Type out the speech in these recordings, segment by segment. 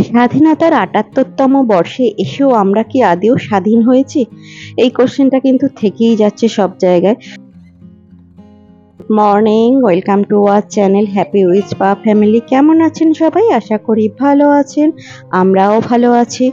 স্বাধীনতার আটাত্তরতম বর্ষে এসেও আমরা কি আদেও স্বাধীন হয়েছি? এই কোশ্চেনটা কিন্তু থেকেই যাচ্ছে সব জায়গায়। Morning welcome to our channel happy with পা ফ্যামিলি কেমন আছেন সবাই? আশা করি ভালো আছেন। আমরাও ভালো আছি।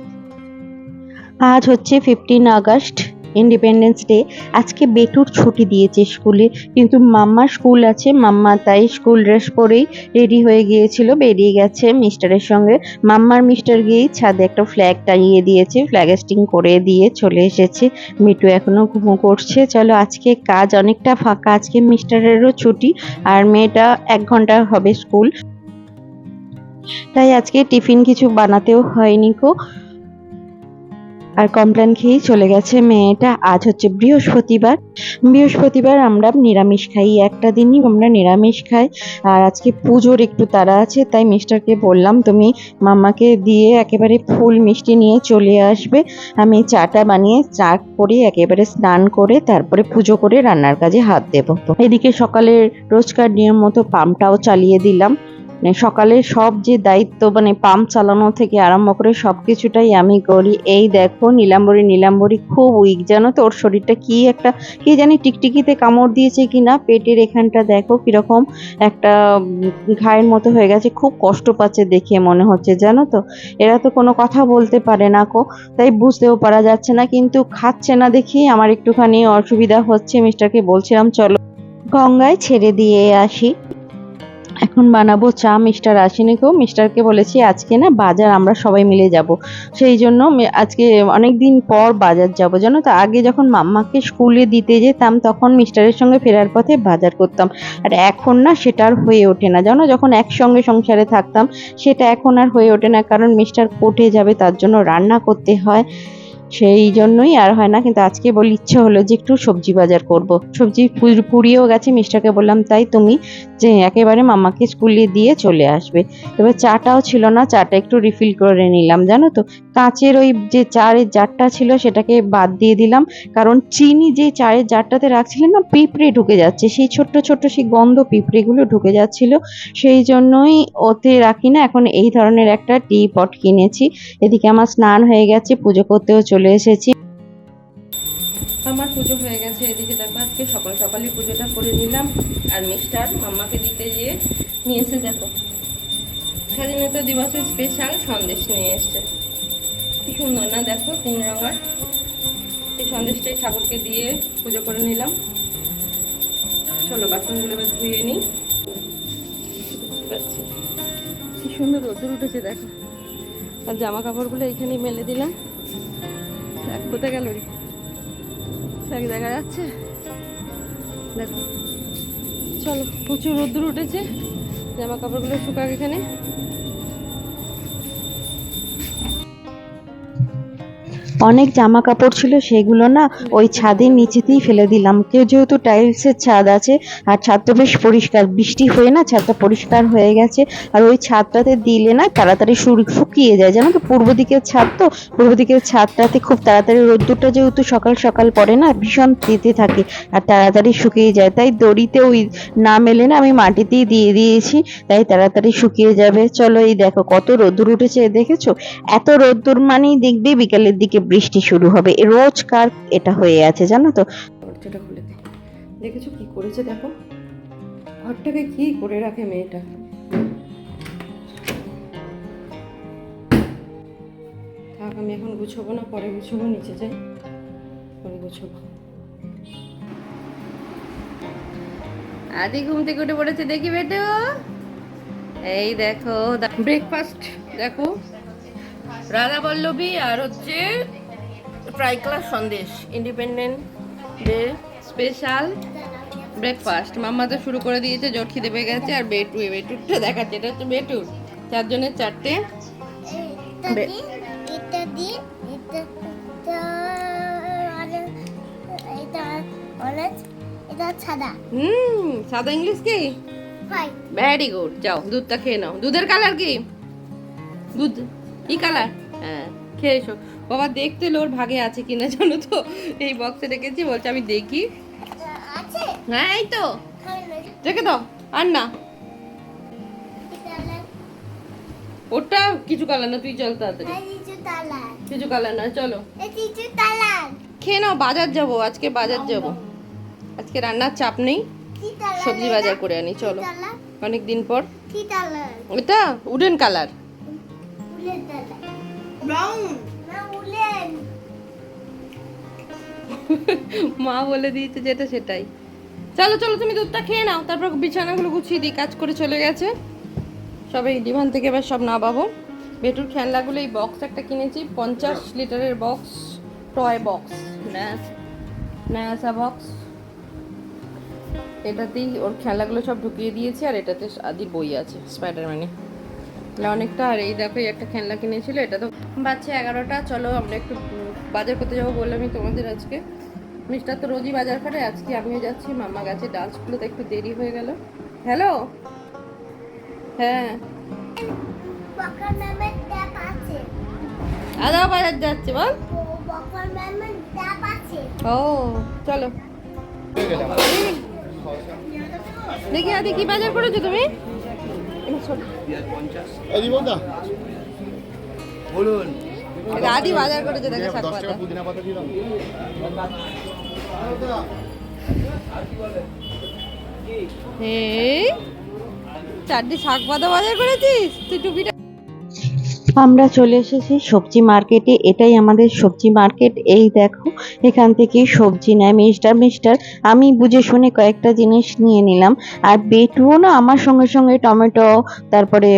আজ হচ্ছে ফিফটিন আগস্ট। ইন্ডিপেন্ডেন্স ডে আজকে বেটুর ছুটি দিয়েছে স্কুলে। কিন্তু মাম্মার স্কুল আছে, মাম্মা তাই স্কুল ড্রেস পরেই রেডি হয়ে গিয়েছিল, বেরিয়ে গেছে মিস্টারের সঙ্গে। মাম্মার মিস্টার গিয়েই ছাদে একটা ফ্ল্যাগ টাঙিয়ে দিয়েছে ফ্ল্যাগস্টিং করে দিয়ে চলে এসেছে। মিটু এখনও ঘুমো করছে। চলো, আজকে কাজ অনেকটা ফাঁকা, আজকে মিস্টারেরও ছুটি আর মেয়েটা এক ঘণ্টা হবে স্কুল। তাই আজকে টিফিন কিছু বানাতেও হয়নি কো আর কমপ্লেন খেয়েই চলে গেছে মেয়েটা। আজ হচ্ছে বৃহস্পতিবার। বৃহস্পতিবার আমরা নিরামিষ খাই, একটা দিনই আমরা নিরামিষ খাই। আর আজকে পুজোর একটু তাড়া আছে, তাই মিস্টারকে বললাম, তুমি মামাকে দিয়ে একেবারে ফুল মিষ্টি নিয়ে চলে আসবে। আমি চাটা বানিয়ে চা করে একেবারে স্নান করে তারপরে পুজো করে রান্নার কাজে হাত দেবো। এদিকে সকালে রোজকার নিয়ম মতো পাম্পটাও চালিয়ে দিলাম। মানে সকালে সব যে দায়িত্ব মানে পাম্প চালানো থেকে আরম্ভ করে সব কিছুটাই আমি করি। এই দেখো, নীলাম্বরী নীলাম্বরী খুব উইক জানো তো, ওর শরীরটা কি একটা, কি জানি টিকটিকিতে কামড় দিয়েছে কিনা পেটের এখানটা দেখো কীরকম একটা ঘায়ের মতো হয়ে গেছে। খুব কষ্ট পাচ্ছে দেখে মনে হচ্ছে, জানো তো? এরা তো কোনো কথা বলতে পারে না কো। তাই বুঝতেও পারা যাচ্ছে না, কিন্তু খাচ্ছে না দেখেই আমার একটুখানি অসুবিধা হচ্ছে। মিস্টারকে বলছিলাম, চলো গঙ্গায় ছেড়ে দিয়ে আসি। এখন বানাবো চা মিস্টার আসেনি কেউ মিস্টারকে বলেছি, আজকে না বাজার, আমরা সবাই মিলে যাব। সেই জন্য আজকে অনেক দিন পর বাজার যাব, জানো তো? আগে যখন মাম্মাকে স্কুলে দিতে যেতাম, তখন মিস্টারের সঙ্গে ফেরার পথে বাজার করতাম। আর এখন না সেটা আর হয়ে ওঠে না, জানো? যখন একসঙ্গে সংসারে থাকতাম, সেটা এখন আর হয়ে ওঠে না। কারণ মিস্টার কোর্টে যাবে, তার জন্য রান্না করতে হয়। সেই জন্যই আর হয় না, কিন্তু আজকে বলি ইচ্ছে হলো যে একটু সবজি বাজার করব। সবজি পুড়িয়েও গেছে মিস্টারকে বললাম, তাই তুমি যে একেবারে মামাকে স্কুলে দিয়ে চলে আসবে। এবার চাটাও ছিল না, চাটা একটু রিফিল করে নিলাম, জানো তো? কাঁচের ওই যে চায়ের জারটা ছিল, সেটাকে বাদ দিয়ে দিলাম, কারণ চিনি যে চায়ের জারটাতে রাখছিলেন না, পিঁপড়ে ঢুকে যাচ্ছে। সেই ছোট্ট ছোট্ট, সেই গন্ধ পিঁপড়েগুলো ঢুকে যাচ্ছিল। সেই জন্যই ওতে রাখি না, এখন এই ধরনের একটা টি পট কিনেছি। এদিকে আমার স্নান হয়ে গেছে, পুজো করতেও চলে এসেছি। আমার পুজো হয়ে গেছে এদিকে দেখো, আজকে সকাল সকালই পুজোটা করে নিলাম। আর মিস্টার মাম্মাকে দিতে গিয়ে নিয়ে এসে দেখো। স্বাধীনতা দিবসের স্পেশাল সন্দেশ নিয়ে এসছে। কি সুন্দর না দেখো তিন রঙার এই সন্দেশটাই ঠাকুরকে দিয়ে পুজো করে নিলাম। চলো বাসনগুলো এবার ধুয়ে নিই। কি সুন্দর রোদ্দুর উঠেছে, দেখো। আর জামা কাপড়গুলো এইখানেই মেলে দিলাম। দেখ, কোথায় গেল রে? দেখ, দেখা যাচ্ছে। দেখো, চলো, প্রচুর রোদ্দুর উঠেছে। জামা কাপড়গুলো শুকাক এখানে। অনেক জামা কাপড় ছিল, সেগুলো না ওই ছাদের নিচেতেই ফেলে দিলাম। কেউ যেহেতু টাইলসের ছাদ আছে, আর ছাদটা বেশ পরিষ্কার, বৃষ্টি হয়ে না ছাদটা পরিষ্কার হয়ে গেছে, আর ওই ছাদটাতে দিলে না তাড়াতাড়ি শুকিয়ে যায়। জানো তো পূর্ব দিকের ছাদ তো, পূর্ব দিকের ছাদটাতে খুব তাড়াতাড়ি রোদ্দুরটা যেহেতু সকাল সকাল পড়ে না, ভীষণ তেতে থাকে, আর তাড়াতাড়ি শুকিয়ে যায়। তাই দড়িতে ওই না মেলে না আমি মাটিতেই দিয়ে দিয়েছি, তাই তাড়াতাড়ি শুকিয়ে যাবে। চলো এই দেখো কত রোদ্দুর উঠেছে, দেখেছ? এত রোদ্দুর মানেই দেখবে বিকালের দিকে বৃষ্টি শুরু হবে। রোজকার এটা হয়ে আছে, জানো তো? দরজাটা খুলে দে। দেখেছ কি করেছে দেখো? ঘরটাকে কি করে রাখে মেয়েটা? থাক, আমি এখন না, পরে গুছবো, নিচে যাই। পরে আদি ঘুম থেকে উঠে পড়েছে, দেখি বেটু। এই দেখো ব্রেকফাস্ট দেখো। রাধা পল্লবী আর হচ্ছে fry class sandesh Independence Day special breakfast. মাম্মা তো শুরু করে দিয়েছে জোর খিদে পেয়ে গেছে আর বেটু বেটুরটা দেখাচ্ছে, এটা হচ্ছে বেটুর। চারজনের চারটে হুম, সাদা ইংলিশ কি? ভ্যারি গুড যাও, দুধটা খেয়ে নাও। দুধের কালার কি? দুধ কি কালার হ্যাঁ খেয়ে বাবা দেখতে লোর ভাগে আছে কিনা জানো তো? এই বক্সে রেখেছি বলছে আমি দেখি। হ্যাঁ এই তো। না রেখে দাও আর না। ওটা কিছু কালার না তুই চল তাড়াতাড়ি। কিছু তালাক কালার না চলো। কিছু খেয়ে নাও বাজার যাব আজকে বাজার যাব। আজকে রান্নার চাপ নেই। সবজি বাজার করে আনি চলো। অনেক দিন পর। এটা উডেন কালার। ব্রাউন মা বলে দিয়েছে যেটা সেটাই। চলো চলো, তুমি দুধটা খেয়ে নাও, তারপর বিছানাগুলো গুছিয়ে দিই, কাজ করে চলে গেছে। সবাই ডিভান থেকে এবার সব না নামাবো। বেটুর খেলনাগুলো এই বক্স একটা কিনেছি, পঞ্চাশ লিটারের বক্স টয় বক্স ন্যাস বক্স এটাতেই ওর খেলনাগুলো সব ঢুকিয়ে দিয়েছি, আর এটাতে আদি বই আছে স্পাইডারম্যানে অনেকটা আর এই দেখো একটা খেলনা কিনেছিল এটা তো বাচ্চা এগারোটা। চলো আমরা একটু বাজার করতে যাব বললামই তোমাদের আজকে। মিস্টার তো রোজই বাজার করে আজকে আমিও যাচ্ছি মামা গেছে স্কুলে একটু দেরি হয়ে গেল। হ্যালো? হ্যাঁ। আদা বাজার যাচ্ছে বল। ও চলো। দেখি আদি কি বাজার করেছ তুমি। এই বলদা বলুন। এটা আদি বাজার করেছে দেখো শাক পাতা পুদিনা পাতা দিলাম এই চারটি শাক পাতা বাজার করেছিস? তুই টুপিটা আমরা চলে এসেছি সবজি মার্কেটে। এটাই আমাদের সবজি মার্কেট। এই দেখো, এখান থেকে সবজি নেয়। মিস্টার মিস্টার, আমি বুঝে শুনে কয়েকটা জিনিস নিয়ে নিলাম। আর বেটুও না আমার সঙ্গে সঙ্গে টমেটো, তারপরে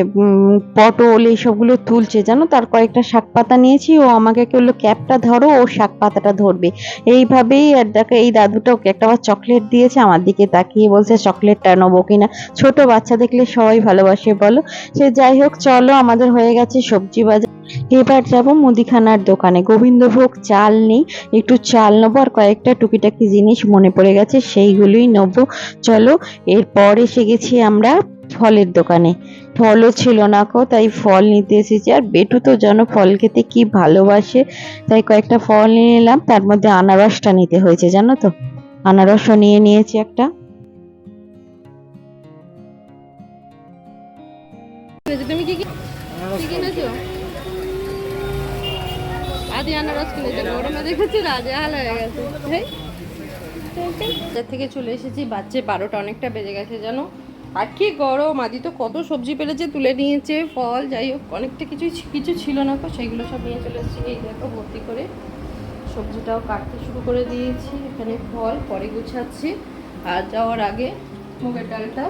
পটল এইসবগুলো তুলছে। জানো, তার কয়েকটা শাক পাতা নিয়েছি। ও আমাকে বলল, ক্যাপটা ধরো, ও শাক পাতাটা ধরবে। এইভাবেই আর দেখো, এই দাদুটা ওকে একটা চকলেট দিয়েছে। আমার দিকে তাকিয়ে বলছে, চকলেটটা নেব কিনা? ছোট বাচ্চা দেখলে সবাই ভালোবাসে, বলো। সে যাই হোক, চলো, আমাদের হয়ে গেছে সবজি বাজার এবার যাব মুদিখানার দোকানে। গোবিন্দভোগ চাল নেই, একটু চাল নেব আর কয়েকটা টুকিটাকি জিনিস মনে পড়ে গেছে, সেইগুলোই নেব। চলো, এরপর এসে গেছি আমরা ফলের দোকানে। ফলও ছিল না কো, তাই ফল নিতে এসেছি। আর বেটু তো জানো ফল খেতে কি ভালোবাসে। তাই কয়েকটা ফল নিয়ে নিলাম তার মধ্যে আনারসটা নিতে হয়েছে, জানো তো? আনারসও নিয়ে নিয়েছি একটা। তুমি কি আদি আনারস গরমে দেখেছি গেছে। বাজার থেকে চলে এসেছি বাচ্চা বারোটা, অনেকটা বেজে গেছে, জানো? আর কি গরম, আদি তো কত সবজি পেরেছে তুলে নিয়েছে, ফল, যাই হোক, অনেকটা কিছু কিছু ছিল না তো সেগুলো সব নিয়ে চলে এসেছি। এই দেখো, ভর্তি করে সবজিটাও কাটতে শুরু করে দিয়েছি। এখানে ফল, পরে গুছাচ্ছি। আর যাওয়ার আগে মুগের ডালটা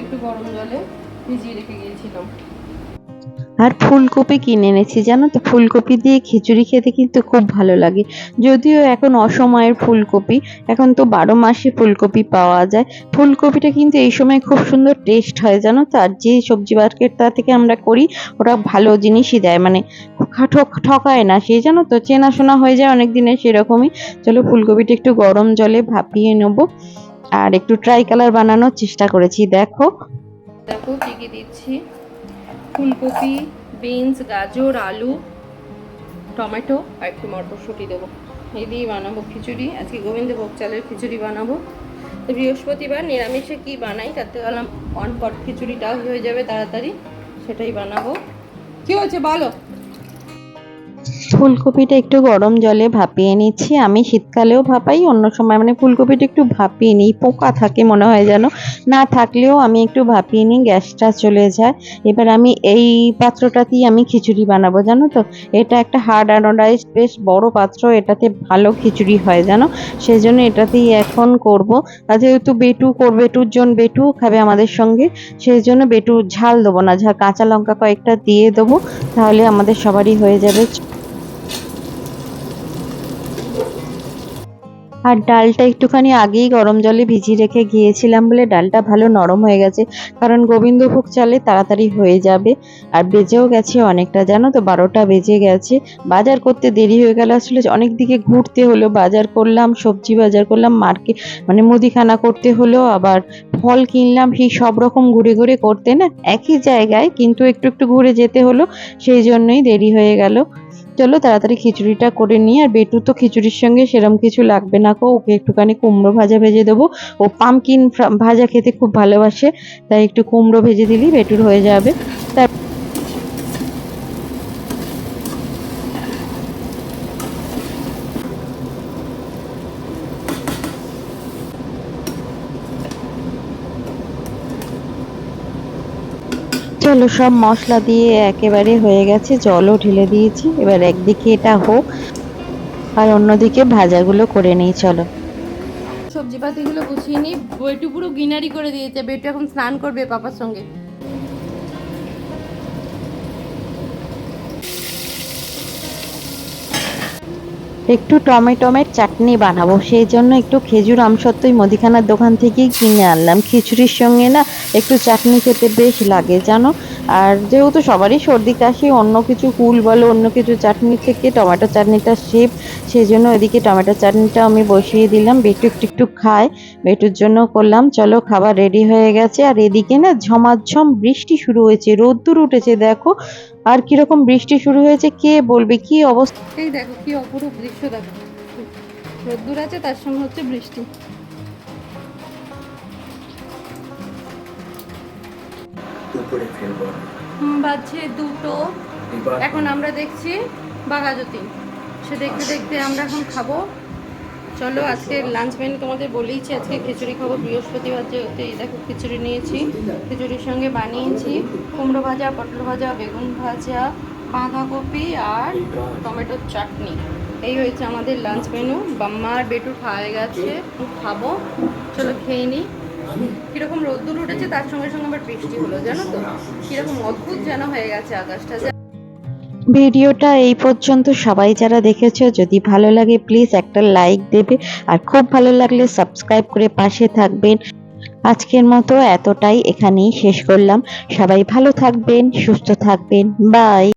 একটু গরম জলে ভিজিয়ে রেখে গিয়েছিলাম। আর ফুলকপি কিনে এনেছি, জানো তো? ফুলকপি দিয়ে খিচুড়ি খেতে কিন্তু খুব ভালো লাগে। যদিও এখন অসময়ের ফুলকপি, এখন তো বারো মাসে ফুলকপি পাওয়া যায়। ফুলকপিটা কিন্তু এই সময় খুব সুন্দর টেস্ট হয়, জানো তো? আর যে সবজি মার্কেটটা থেকে আমরা করি, ওরা ভালো জিনিসই দেয়। মানে ঠক ঠকায় না সেই জানো তো? চেনাশোনা হয়ে যায় অনেক দিনের সেরকমই। চলো ফুলকপিটা একটু গরম জলে ভাপিয়ে নেব। আর একটু ট্রাই কালার বানানোর চেষ্টা করেছি, দেখো। দেখো, কী কী দিচ্ছি। ফুলকপি, বিনস, গাজর, আলু, টমেটো, আর একটু মটরশুঁটি দেবো। এই দিয়ে বানাবো খিচুড়ি। আজকে গোবিন্দভোগ চালের খিচুড়ি বানাবো। তো বৃহস্পতিবার নিরামিষে কি বানাই তাতে গেলাম অনপট খিচুড়িটাও হয়ে যাবে তাড়াতাড়ি, সেটাই বানাবো। কী হয়েছে বলো? ফুলকপিটা একটু গরম জলে ভাপিয়ে নিচ্ছি। আমি শীতকালেও ভাপাই, অন্য সময় মানে ফুলকপিটা একটু ভাপিয়ে নিই, পোকা থাকে মনে হয় যেন। না থাকলেও আমি একটু ভাপিয়ে নিই, গ্যাসটা চলে যায়। এবার আমি এই পাত্রটাতেই আমি খিচুড়ি বানাবো, জানো তো? এটা একটা হার্ড অ্যানোডাইজ বেশ বড় পাত্র, এটাতে ভালো খিচুড়ি হয় জানো? সেই জন্য এটাতেই এখন করব। আর যেহেতু বেটু করবে বেটুর জন বেটু খাবে আমাদের সঙ্গে সেই জন্য বেটু ঝাল দেবো না ঝাল কাঁচা লঙ্কা কয়েকটা দিয়ে দেবো, তাহলে আমাদের সবারই হয়ে যাবে। আর ডালটা একটুখানি আগেই গরম জলে ভিজিয়ে রেখে গিয়েছিলাম বলে ডালটা ভালো নরম হয়ে গেছে। কারণ গোবিন্দভোগ চালে তাড়াতাড়ি হয়ে যাবে। আর বেজেও গেছে অনেকটা, জানো তো? বারোটা বেজে গেছে। বাজার করতে দেরি হয়ে গেল আসলে। অনেক দিকে ঘুরতে হলো, বাজার করলাম, সবজি বাজার করলাম মার্কেট মানে মুদিখানা করতে হলো, আবার ফল কিনলাম, সেই সব রকম ঘুরে ঘুরে করতে না? একই জায়গায় কিন্তু একটু একটু ঘুরে যেতে হলো, সেই জন্যই দেরি হয়ে গেল। চলো তাড়াতাড়ি খিচুড়িটা করে নিই, আর বেটু তো খিচুড়ির সঙ্গে সেরম কিছু লাগবে না কো, ওকে একটুখানি কুমড়ো ভাজা ভেজে দেবো। ও পামকিন ভাজা খেতে খুব ভালোবাসে, তাই একটু কুমড়ো ভেজে দিলেই বেটুর হয়ে যাবে। তার চলো সব মশলা দিয়ে একেবারে হয়ে গেছে, জলও ঢেলে দিয়েছি। এবার একদিকে এটা হোক, আর অন্যদিকে ভাজাগুলো করে নিই, চলো। সবজি পাতিগুলো গুছিয়ে নিই। বইটু পুরো গিনারি করে দিয়েছে, বেটু এখন স্নান করবে পাপার সঙ্গে। একটু টমেটোমের চাটনি বানাবো। সেই জন্য একটু খেজুর আম আমসত্ত্বই মুদিখানার দোকান থেকেই কিনে আনলাম। খিচুড়ির সঙ্গে না একটু চাটনি খেতে বেশ লাগে, জানো? আর যেহেতু সবারই সর্দি, কাশি, অন্য কিছু কুল বলো, অন্য কিছু চাটনি থেকে টমেটো চাটনিটা শেপ সেই জন্য এদিকে টমেটো চাটনিটা আমি বসিয়ে দিলাম। বেটু একটু একটু খায়, বেটুর জন্য করলাম। চলো, খাবার রেডি হয়ে গেছে। আর এদিকে না ঝমাঝম বৃষ্টি শুরু হয়েছে, রোদ্দুর উঠেছে, দেখো। আর কীরকম বৃষ্টি শুরু হয়েছে, কে বলবে, কি অবস্থা? দেখো, কি অপরূপ দৃশ্য দেখো। রোদ্দুর আছে, তার সঙ্গে হচ্ছে বৃষ্টি। উপরে ফেলব বাজছে দুটো। এখন আমরা দেখছি বাঘাযতীন সে দেখতে দেখতে আমরা এখন খাব। চলো আজকে লাঞ্চ মেনু তোমাদের বলেইছি আজকে খিচুড়ি খাব। বৃহস্পতিবার যেহেতু এই দেখো খিচুড়ি নিয়েছি। খিচুড়ির সঙ্গে বানিয়েছি কুমড়ো ভাজা পটল ভাজা বেগুন ভাজা বাঁধাকপি আর টমেটোর চাটনি। এই হয়েছে আমাদের লাঞ্চ মেনু বাম্মা আর বেটু খাওয়া গেছে। খাব। চলো খেয়ে নিই কীরকম রোদ্দুর উঠেছে তার সঙ্গে সঙ্গে আবার বৃষ্টি হলো জানো তো? কীরকম অদ্ভুত যেন হয়ে গেছে আকাশটা। ভিডিওটা এই পর্যন্ত সবাই যারা দেখেছ যদি ভালো লাগে প্লিজ একটা লাইক দেবে। আর খুব ভালো লাগলে সাবস্ক্রাইব করে পাশে থাকবেন। আজকের মতো এতটাই এখানেই শেষ করলাম। সবাই ভালো থাকবেন সুস্থ থাকবেন। বাই